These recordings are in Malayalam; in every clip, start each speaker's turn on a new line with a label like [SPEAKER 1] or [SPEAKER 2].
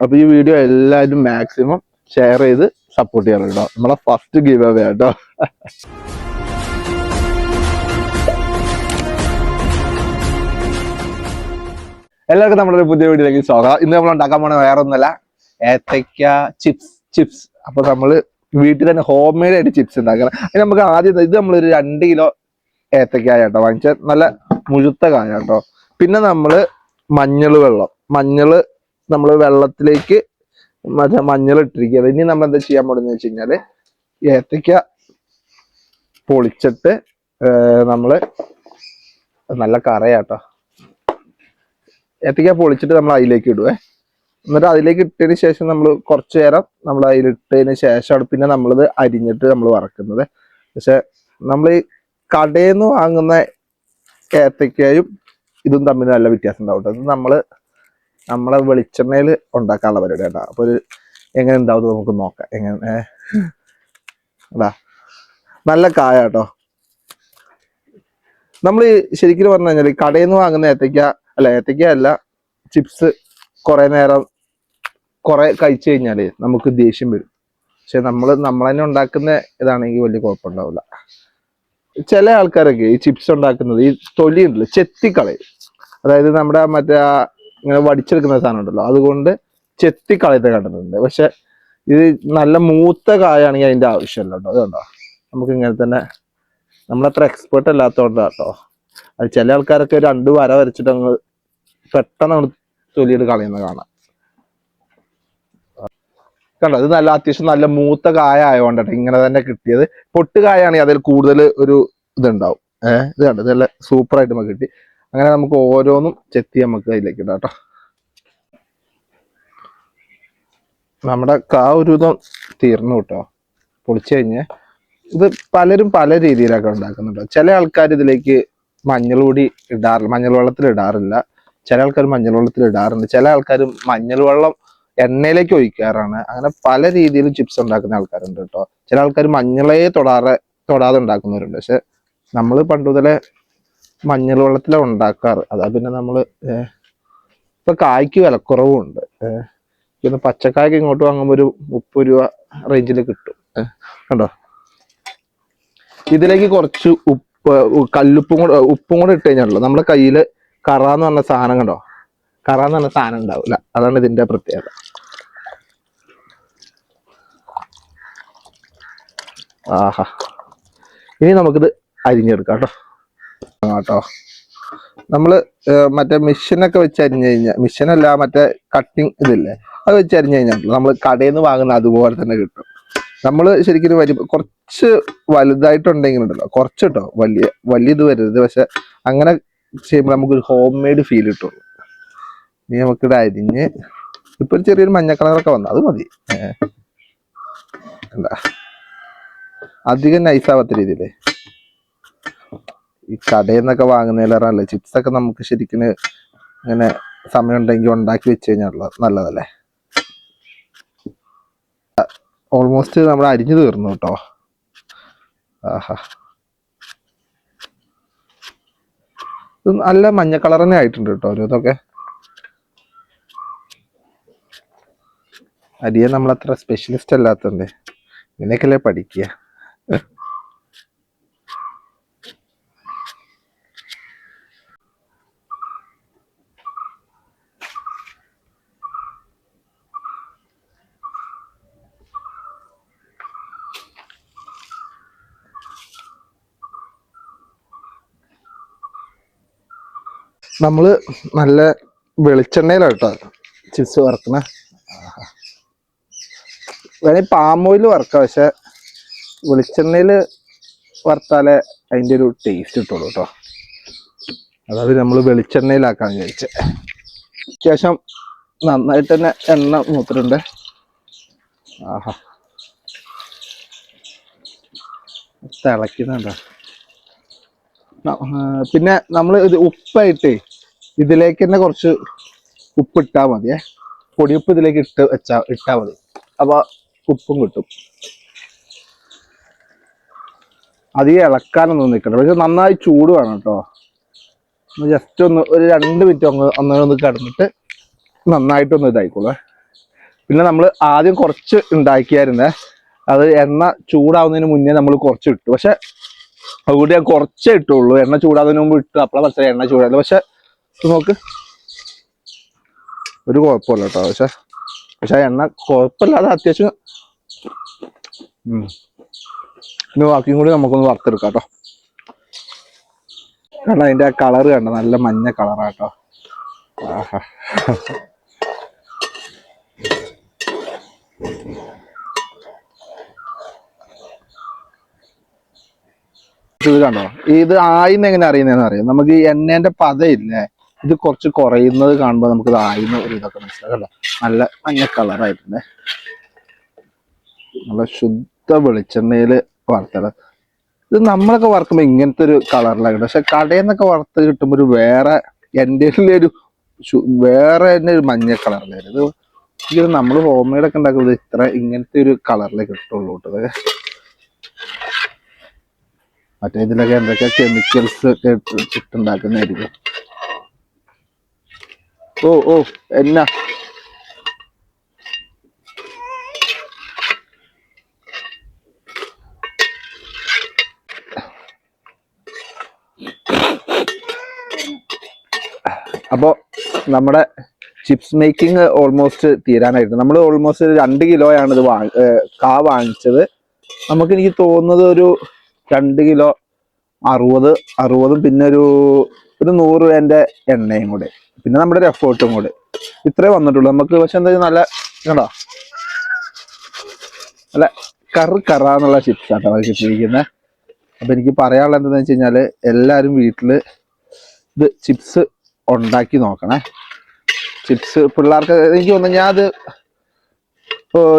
[SPEAKER 1] അപ്പൊ ഈ വീഡിയോ എല്ലാവരും മാക്സിമം ഷെയർ ചെയ്ത് സപ്പോർട്ട് ചെയ്യണം കേട്ടോ നമ്മളെ ഫസ്റ്റ് ഗീവ് അവേ കേട്ടോ എല്ലാവർക്കും നമ്മുടെ പുതിയ വീഡിയോയിലേക്ക് സ്വാഗതം. ഇന്ന് നമ്മൾ ഉണ്ടാക്കാൻ പോണ വേറെ ഒന്നല്ല ഏത്തയ്ക്ക ചിപ്സ് ചിപ്സ് അപ്പൊ നമ്മൾ വീട്ടിൽ തന്നെ ഹോം മെയ്ഡ് ആയിട്ട് ചിപ്സ് ഉണ്ടാക്കണം. നമുക്ക് ആദ്യം ഇത് നമ്മളൊരു രണ്ട് കിലോ ഏത്തക്കായ കേട്ടോ വാങ്ങിച്ച നല്ല മുഴുത്ത കായ കേട്ടോ പിന്നെ നമ്മൾ മഞ്ഞൾ വെള്ളം. മഞ്ഞൾ നമ്മൾ വെള്ളത്തിലേക്ക് മറ്റേ മഞ്ഞൾ ഇട്ടിരിക്കുക ഇനി നമ്മൾ എന്താ ചെയ്യാൻ പോകുന്നത് വെച്ച് കഴിഞ്ഞാൽ ഏത്തയ്ക്ക പൊളിച്ചിട്ട് നമ്മൾ നല്ല കറയാട്ടോ. ഏത്തയ്ക്ക പൊളിച്ചിട്ട് നമ്മൾ അതിലേക്ക് ഇടുവേ. എന്നിട്ട് അതിലേക്ക് ഇട്ടതിന് ശേഷം നമ്മൾ കുറച്ചു നേരം നമ്മൾ അതിലിട്ടതിന് ശേഷമാണ് പിന്നെ നമ്മളിത് അരിഞ്ഞിട്ട് നമ്മൾ വറക്കുന്നത്. പക്ഷെ നമ്മൾ ഈ കടയിൽ നിന്ന് വാങ്ങുന്ന ഏത്തയ്ക്കയും ഇതും തമ്മിൽ നല്ല വ്യത്യാസം ഉണ്ടാവും ഇത് നമ്മൾ വെളിച്ചെണ്ണയിൽ ഉണ്ടാക്കാനുള്ള പരിപാടി കേട്ടോ. അപ്പൊ ഒരു എങ്ങനെ ഉണ്ടാവും നമുക്ക് നോക്കാം. എങ്ങനെ? അതാ നല്ല കായ കേട്ടോ. നമ്മൾ ശരിക്കും പറഞ്ഞു കഴിഞ്ഞാൽ കടയിൽ നിന്ന് വാങ്ങുന്ന ഏത്തയ്ക്ക അല്ല ഏത്തയ്ക്ക അല്ല ചിപ്സ് കുറെ നേരം കുറെ കഴിച്ചു കഴിഞ്ഞാൽ നമുക്ക് ദേഷ്യം വരും. പക്ഷെ നമ്മൾ നമ്മൾ തന്നെ ഉണ്ടാക്കുന്ന ഇതാണെങ്കിൽ വലിയ കുഴപ്പമുണ്ടാവില്ല. ചില ആൾക്കാരൊക്കെ ഈ ചിപ്സ് ഉണ്ടാക്കുന്നത് ഈ തൊലി ഉണ്ടല്ലോ ചെത്തിക്കളയും. അതായത് നമ്മുടെ മറ്റേ ഇങ്ങനെ വടിച്ചെടുക്കുന്ന സാധനം ഉണ്ടല്ലോ അതുകൊണ്ട് ചെത്തി കളയത്തെ കണ്ടിട്ടുണ്ട്. പക്ഷെ ഇത് നല്ല മൂത്ത കായാണെങ്കിൽ അതിന്റെ ആവശ്യമില്ല കേട്ടോ. അതുകൊണ്ടോ നമുക്ക് ഇങ്ങനെ തന്നെ നമ്മളത്ര എക്സ്പേർട്ട് അല്ലാത്തതുകൊണ്ടാണ് കേട്ടോ. അത് ചില ആൾക്കാരൊക്കെ രണ്ട് വര വരച്ചിട്ട് അങ്ങ് പെട്ടെന്ന് അങ്ങ് തൊലിയിട്ട് കളയുന്ന കാണാം. കണ്ടോ? ഇത് നല്ല അത്യാവശ്യം നല്ല മൂത്ത കായ ആയതുകൊണ്ടാണ് ഇങ്ങനെ തന്നെ കിട്ടിയത്. പൊട്ടുകായാണെങ്കിൽ അതിൽ കൂടുതൽ ഒരു ഇതുണ്ടാവും. ഏഹ്? ഇത് കണ്ടോ? ഇതെല്ലാം സൂപ്പറായിട്ട് നമുക്ക് കിട്ടി. അങ്ങനെ നമുക്ക് ഓരോന്നും ചെത്തി നമുക്ക് അതിലേക്ക് ഇടാം കേട്ടോ. നമ്മുടെ കാ ഒരു വിധം തീർന്നു കേട്ടോ. പൊളിച്ചു കഴിഞ്ഞ് ഇത് പലരും പല രീതിയിലൊക്കെ ഉണ്ടാക്കുന്നുണ്ട്. ചില ആൾക്കാർ ഇതിലേക്ക് മഞ്ഞൾ കൂടി ഇടാറില്ല മഞ്ഞൾ വെള്ളത്തിൽ ഇടാറില്ല. ചില ആൾക്കാർ മഞ്ഞൾ വെള്ളത്തിൽ ഇടാറുണ്ട്. ചില ആൾക്കാർ മഞ്ഞൾ വെള്ളം എണ്ണയിലേക്ക് ഒഴിക്കാറാണ്. അങ്ങനെ പല രീതിയിലും ചിപ്സ് ഉണ്ടാക്കുന്ന ആൾക്കാരുണ്ട് കേട്ടോ. ചില ആൾക്കാർ മഞ്ഞളേ തൊടാറെ തൊടാതെ ഉണ്ടാക്കുന്നവരുണ്ട്. പക്ഷെ നമ്മൾ പണ്ട് മുതലേ മഞ്ഞൾ വെള്ളത്തിലാണ് ഉണ്ടാക്കാറ്. അതാ പിന്നെ നമ്മൾ ഇപ്പം കായ്ക്ക് വിലക്കുറവുണ്ട്. പിന്നെ പച്ചക്കായ്ക്ക് ഇങ്ങോട്ട് വാങ്ങുമ്പോൾ ഒരു മുപ്പത് രൂപ റേഞ്ചിൽ കിട്ടും. കണ്ടോ? ഇതിലേക്ക് കുറച്ച് ഉപ്പ് കല്ലുപ്പും കൂടെ ഉപ്പും കൂടെ ഇട്ട് കഴിഞ്ഞാണല്ലോ നമ്മുടെ കയ്യിൽ കറ എന്ന് പറഞ്ഞ സാധനം കണ്ടോ? കറ എന്ന് പറഞ്ഞ സാധനം ഉണ്ടാവില്ല അതാണ് ഇതിന്റെ പ്രത്യേകത. ആഹാ. ഇനി നമുക്കിത് അരിഞ്ഞെടുക്കാം കേട്ടോ. കേട്ടോ നമ്മൾ മറ്റേ മെഷീനൊക്കെ വെച്ച് അരിഞ്ഞു കഴിഞ്ഞാൽ മെഷീനല്ല മറ്റേ കട്ടിങ് ഇതില്ലേ? അത് വെച്ച് അരിഞ്ഞു കഴിഞ്ഞാൽ നമ്മൾ കടയിൽ നിന്ന് വാങ്ങുന്ന അതുപോലെ തന്നെ കിട്ടും. നമ്മൾ ശരിക്കും വലിയ കുറച്ച് വലുതായിട്ടുണ്ടെങ്കിൽ ഉണ്ടല്ലോ. കുറച്ച് കേട്ടോ വലിയ വലിയ ഇത് വരരുത്. പക്ഷെ അങ്ങനെ ചെയ്യുമ്പോൾ നമുക്ക് ഒരു ഹോം മെയ്ഡ് ഫീൽ കിട്ടുള്ളൂ. ഇനി നമുക്കിത് അരിഞ്ഞ് ഇപ്പൊ ഒരു ചെറിയൊരു മഞ്ഞ കളറൊക്കെ വന്നു. അത് മതി. അധികം നൈസാവാത്ത രീതിയിലേ. ഈ കടയിൽ നിന്നൊക്കെ വാങ്ങുന്നതിലേറെ ചിപ്സ് ഒക്കെ നമുക്ക് ശരിക്കും ഇങ്ങനെ സമയം ഉണ്ടെങ്കിൽ ഉണ്ടാക്കി വെച്ച് കഴിഞ്ഞാൽ നല്ലതല്ലേ? ഓൾമോസ്റ്റ് നമ്മൾ അരിഞ്ഞു തീർന്നു കേട്ടോ. ആഹാ. നല്ല മഞ്ഞ കളർ തന്നെ ആയിട്ടുണ്ട് കേട്ടോ ഒരു ഇതൊക്കെ. അരിയെ അത്ര സ്പെഷ്യലിസ്റ്റ് അല്ലാത്തതുകൊണ്ട് ഇതിനൊക്കെയല്ലേ പഠിക്കുക. നമ്മൾ നല്ല വെളിച്ചെണ്ണയിലാണ് കേട്ടോ ചിപ്സ് വറക്കണ. വേണേ പാം ഓയിൽ വറക്കാം പക്ഷെ വെളിച്ചെണ്ണയിൽ വറുത്താലേ അതിന്റെ ഒരു ടേസ്റ്റ് കിട്ടുള്ളൂ കേട്ടോ. അതായത് നമ്മൾ വെളിച്ചെണ്ണയിലാക്കാൻ വിചാരിച്ചത് അത്യാവശ്യം നന്നായിട്ട് തന്നെ എണ്ണ മൂത്തിട്ടുണ്ട്. ആഹാ. ആ, പിന്നെ നമ്മൾ ഇത് ഉപ്പായിട്ട് ഇതിലേക്ക് തന്നെ കുറച്ച് ഉപ്പ് ഇട്ടാൽ മതിയേ. പൊടിയുപ്പ് ഇതിലേക്ക് ഇട്ട് വെച്ചാ ഇട്ടാൽ മതി. അപ്പൊ ഉപ്പും കിട്ടും. അധികം ഇളക്കാനൊന്നും നിൽക്കണ്ട പക്ഷെ നന്നായി ചൂട് വേണം കേട്ടോ. ജസ്റ്റ് ഒന്ന് ഒരു രണ്ട് മിനിറ്റ് ഒന്ന് ഒന്നൊന്ന് കിടന്നിട്ട് നന്നായിട്ടൊന്ന് ഇതായിക്കോളൂ. പിന്നെ നമ്മൾ ആദ്യം കുറച്ച് ഉണ്ടാക്കിയായിരുന്നേ. അത് എണ്ണ ചൂടാവുന്നതിന് മുന്നേ നമ്മൾ കുറച്ച് ഇട്ടു. പക്ഷെ അതുകൊണ്ട് ഞാൻ കുറച്ചേ ഇട്ടുള്ളൂ. എണ്ണ ചൂടാവുന്നതിന് മുമ്പ് ഇട്ടു. അപ്പോഴാണ് മനസ്സിലായി എണ്ണ ചൂടായത്. പക്ഷെ നോക്ക്. ഒരു കുഴപ്പമില്ല കേട്ടോ പക്ഷെ പക്ഷെ ആ എണ്ണ കുഴപ്പമില്ലാതെ അത്യാവശ്യം. ഇനി ബാക്കിയും കൂടി നമുക്കൊന്ന് വറുത്തെടുക്കാം കേട്ടോ. കാരണം അതിന്റെ ആ കളർ കണ്ട നല്ല മഞ്ഞ കളറാട്ടോ ആഹാ. ഇത് കണ്ടോ ഇത് ആയിന്ന് എങ്ങനെ അറിയുന്നതെന്ന് അറിയാം? നമുക്ക് ഈ എണ്ണേന്റെ പതയില്ലേ? ഇത് കുറച്ച് കുറയുന്നത് കാണുമ്പോൾ നമുക്ക് ഇതായിരുന്ന ഒരു ഇതൊക്കെ മനസ്സിലാക്കല്ലോ നല്ല മഞ്ഞ കളറായിട്ടുണ്ട് നല്ല ശുദ്ധ വെളിച്ചെണ്ണയിൽ വറുത്തത്. ഇത് നമ്മളൊക്കെ വറുക്കുമ്പോൾ ഇങ്ങനത്തെ ഒരു കളറിലാണ് കിട്ടും പക്ഷെ കടയിൽ നിന്നൊക്കെ വറുത്ത് കിട്ടുമ്പോൾ ഒരു വേറെ എന്റെ ഒരു വേറെ തന്നെ ഒരു മഞ്ഞ കളറിലായിരുന്നു ഇത് ഇത് നമ്മൾ ഹോം മെയ്ഡ് ഒക്കെ ഉണ്ടാക്കുന്നത് ഇത്ര ഇങ്ങനത്തെ ഒരു കളറിലേ കിട്ടുള്ളൂ കേട്ടോ ഇതൊക്കെ മറ്റേ ഇതിലൊക്കെ എന്തൊക്കെ കെമിക്കൽസ് ഒക്കെ ഇട്ടുണ്ടാക്കുന്നതായിരിക്കും. ഓ ഓ എന്നാ. അപ്പോ നമ്മുടെ ചിപ്സ് മേക്കിംഗ് ഓൾമോസ്റ്റ് തീരാനായിട്ട്. നമ്മൾ ഓൾമോസ്റ്റ് രണ്ട് കിലോയാണ് ഇത് വാങ്ങി കാ വാങ്ങിച്ചത്. നമുക്ക് എനിക്ക് തോന്നുന്നത് ഒരു രണ്ട് കിലോ അറുപത് അറുപതും പിന്നെ ഒരു ഒരു നൂറ് രൂപേന്റെ എണ്ണയും കൂടെ. പിന്നെ നമ്മുടെ ഒരു എഫേർട്ടും കൂടെ. ഇത്രേ വന്നിട്ടുള്ളൂ. നമുക്ക് പക്ഷെ എന്താ നല്ല കണ്ടോ? അല്ല കറ് കറ എന്നുള്ള ചിപ്സ് ആട്ടോ കിട്ടിയിരിക്കുന്നത് അപ്പൊ എനിക്ക് പറയാനുള്ള എന്താന്ന് വെച്ച് കഴിഞ്ഞാൽ എല്ലാരും വീട്ടിൽ ഇത് ചിപ്സ് ഉണ്ടാക്കി നോക്കണേ. ചിപ്സ് പിള്ളേർക്ക് എനിക്ക് തോന്നുന്നു ഞാൻ അത്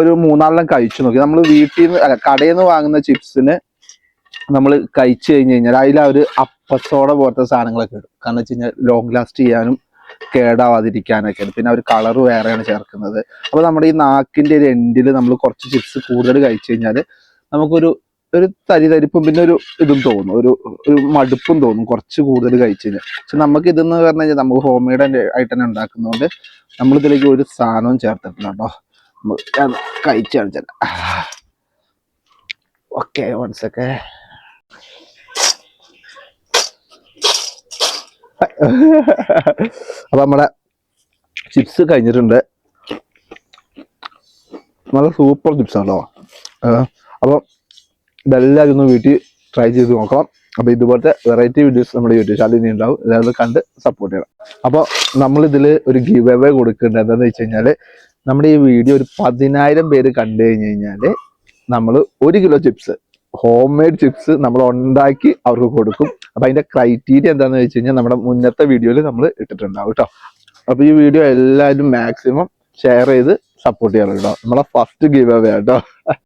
[SPEAKER 1] ഒരു മൂന്നാലെണ്ണം കഴിച്ചു നോക്കി. നമ്മൾ വീട്ടിൽ നിന്ന് അല്ല കടയിൽ നിന്ന് വാങ്ങുന്ന ചിപ്സിന് നമ്മൾ കഴിച്ചു കഴിഞ്ഞ് കഴിഞ്ഞാൽ അതിൽ ഒരു അപ്പസോഡ പോലത്തെ സാധനങ്ങളൊക്കെ ഇടും. കാരണം വെച്ച് കഴിഞ്ഞാൽ ലോങ് ലാസ്റ്റ് ചെയ്യാനും കേടാവാതിരിക്കാനൊക്കെ പിന്നെ അവർ കളർ വേറെയാണ് ചേർക്കുന്നത്. അപ്പൊ നമ്മുടെ ഈ നാക്കിന്റെ ഒരു എൻഡിൽ നമ്മൾ കുറച്ച് ചിപ്സ് കൂടുതൽ കഴിച്ചു കഴിഞ്ഞാൽ നമുക്കൊരു ഒരു തരി തരിപ്പും പിന്നെ ഒരു ഇതും തോന്നും. ഒരു ഒരു മടുപ്പും തോന്നും കുറച്ച് കൂടുതൽ കഴിച്ചു കഴിഞ്ഞാൽ പക്ഷെ നമുക്ക് ഇതെന്ന് പറഞ്ഞു കഴിഞ്ഞാൽ നമുക്ക് ഹോം മെയ്ഡ് ആയിട്ട് തന്നെ ഉണ്ടാക്കുന്നതുകൊണ്ട് നമ്മൾ ഇതിലേക്ക് ഒരു സാധനവും ചേർത്തിട്ടില്ല കേട്ടോ കഴിച്ചു കാണിച്ചാൽ ഓക്കെ വൺസ് സെക്കൻഡ് അപ്പൊ നമ്മുടെ ചിപ്സ് കഴിഞ്ഞിട്ടുണ്ട്. നല്ല സൂപ്പർ ചിപ്സ് ആണല്ലോ. അപ്പൊ ഇതെല്ലാവരും ഒന്ന് വീട്ടിൽ ട്രൈ ചെയ്ത് നോക്കണം. അപ്പൊ ഇതുപോലത്തെ വെറൈറ്റി വീഡിയോസ് നമ്മുടെ യൂട്യൂബ് ചാനലിൽ ഇനി ഉണ്ടാവും. എല്ലാവരും കണ്ട് സപ്പോർട്ട് ചെയ്യണം. അപ്പോൾ നമ്മൾ ഇതിൽ ഒരു ഗീവ് അവേ കൊടുക്കേണ്ടത് എന്താണെന്ന് വെച്ച് കഴിഞ്ഞാൽ നമ്മുടെ ഈ വീഡിയോ ഒരു പതിനായിരം പേര് കണ്ടു കഴിഞ്ഞ് കഴിഞ്ഞാൽ നമ്മൾ ഒരു kilo chips home made chips നമ്മൾ ഉണ്ടാക്കി അവർക്ക് കൊടുക്കും. അപ്പൊ അതിന്റെ ക്രൈറ്റീരിയ എന്താണെന്ന് വെച്ച് കഴിഞ്ഞാൽ നമ്മുടെ മുന്നത്തെ വീഡിയോയിൽ നമ്മൾ ഇട്ടിട്ടുണ്ടാവും കേട്ടോ അപ്പൊ ഈ വീഡിയോ എല്ലാവരും മാക്സിമം ഷെയർ ചെയ്ത് സപ്പോർട്ട് ചെയ്യണം കേട്ടോ നമ്മളെ ഫസ്റ്റ് ഗീവ് അവേ കേട്ടോ